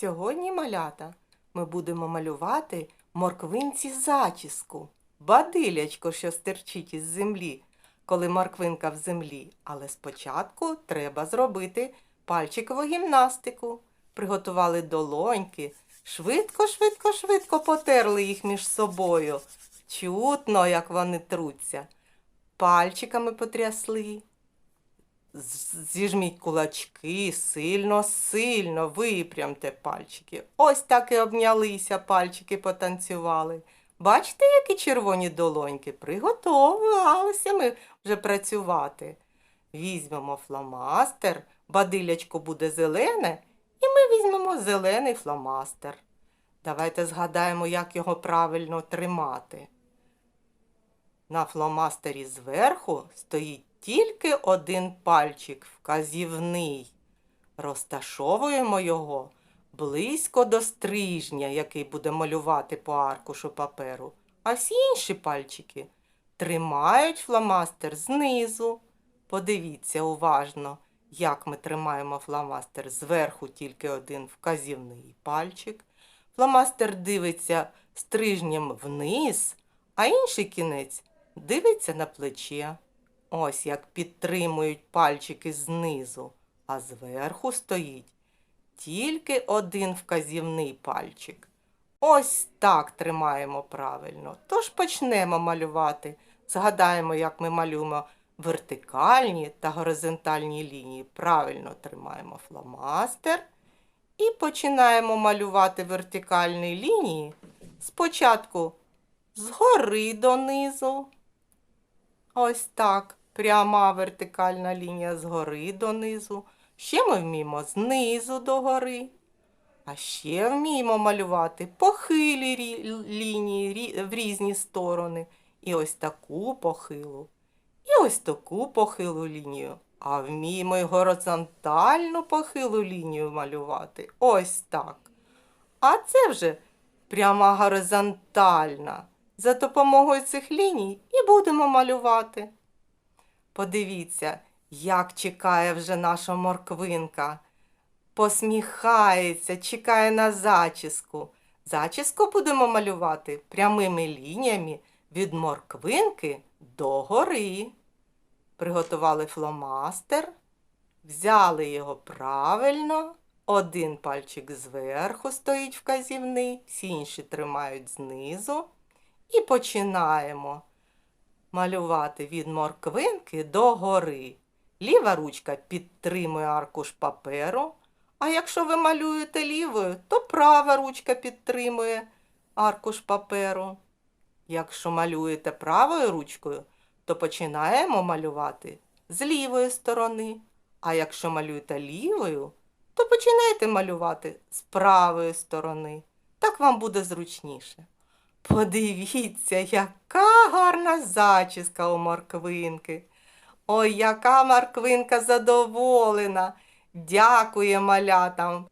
Сьогодні, малята, ми будемо малювати морквинці зачіску. Бадилячко, що стерчить із землі, коли морквинка в землі. Але спочатку треба зробити пальчикову гімнастику. Приготували долоньки, швидко, швидко, швидко потерли їх між собою. Чутно, як вони труться. Пальчиками потрясли. Зіжміть кулачки, сильно, сильно випрямте пальчики. Ось так і обнялися, пальчики потанцювали. Бачите, які червоні долоньки? Приготувалися ми вже працювати. Візьмемо фломастер, бадилячко буде зелене, і ми візьмемо зелений фломастер. Давайте згадаємо, як його правильно тримати. На фломастері зверху стоїть тільки один пальчик вказівний. Розташовуємо його близько до стрижня, який буде малювати по аркушу паперу. А всі інші пальчики тримають фломастер знизу. Подивіться уважно, як ми тримаємо фломастер зверху тільки один вказівний пальчик. Фломастер дивиться стрижнем вниз, а інший кінець дивиться на плече. Ось як підтримують пальчики знизу, а зверху стоїть тільки один вказівний пальчик. Ось так тримаємо правильно. Тож почнемо малювати. Згадаємо, як ми малюємо вертикальні та горизонтальні лінії. Правильно тримаємо фломастер і починаємо малювати вертикальні лінії спочатку згори донизу. Ось так. Пряма вертикальна лінія згори донизу. Ще ми вміємо знизу до гори. А ще вміємо малювати похилі лінії в різні сторони. І ось таку похилу. І ось таку похилу лінію. А вміємо й горизонтальну похилу лінію малювати. Ось так. А це вже пряма горизонтальна. За допомогою цих ліній і будемо малювати. Подивіться, як чекає вже наша морквинка. Посміхається, чекає на зачіску. Зачіску будемо малювати прямими лініями від морквинки до гори. Приготували фломастер, взяли його правильно. Один пальчик зверху стоїть вказівний, всі інші тримають знизу. І починаємо малювати від морквинки до гори. Ліва ручка підтримує аркуш паперу, а якщо ви малюєте лівою, то права ручка підтримує аркуш паперу. Якщо малюєте правою ручкою, то починаємо малювати з лівої сторони. А якщо малюєте лівою, то починайте малювати з правої сторони. Так вам буде зручніше. Подивіться, яка гарна зачіска у морквинки. Ой, яка морквинка задоволена. Дякує малятам